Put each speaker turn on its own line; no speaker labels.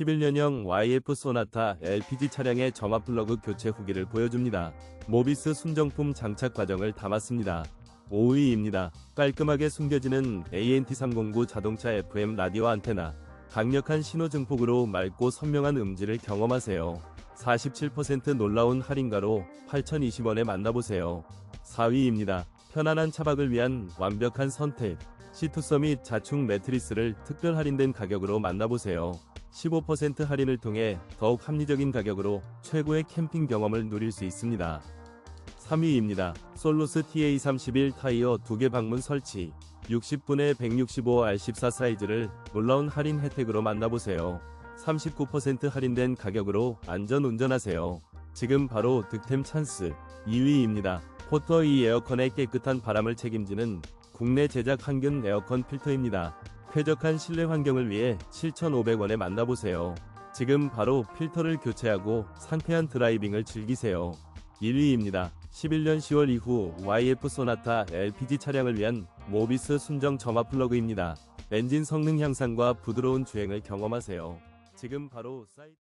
11년형 YF 소나타 LPG 차량의 점화 플러그 교체 후기를 보여줍니다. 모비스 순정품 장착 과정을 담았습니다. 5위입니다. 깔끔하게 숨겨지는 ANT309 자동차 FM 라디오 안테나. 강력한 신호 증폭으로 맑고 선명한 음질을 경험하세요. 47% 놀라운 할인가로 8,020원에 만나보세요. 4위입니다. 편안한 차박을 위한 완벽한 선택. 시투서 및 자충 매트리스를 특별 할인된 가격으로 만나보세요. 15% 할인을 통해 더욱 합리적인 가격으로 최고의 캠핑 경험을 누릴 수 있습니다. 3위입니다. 솔로스 TA31 타이어 2개 방문 설치. 60분에 165R14 사이즈를 놀라운 할인 혜택으로 만나보세요. 39% 할인된 가격으로 안전 운전하세요. 지금 바로 득템 찬스. 2위입니다. 포터 이 에어컨의 깨끗한 바람을 책임지는 국내 제작 항균 에어컨 필터입니다. 쾌적한 실내 환경을 위해 7,500원에 만나보세요. 지금 바로 필터를 교체하고 상쾌한 드라이빙을 즐기세요. 1위입니다. 11년 10월 이후 YF 소나타 LPG 차량을 위한 모비스 순정 점화 플러그입니다. 엔진 성능 향상과 부드러운 주행을 경험하세요. 지금 바로 사이트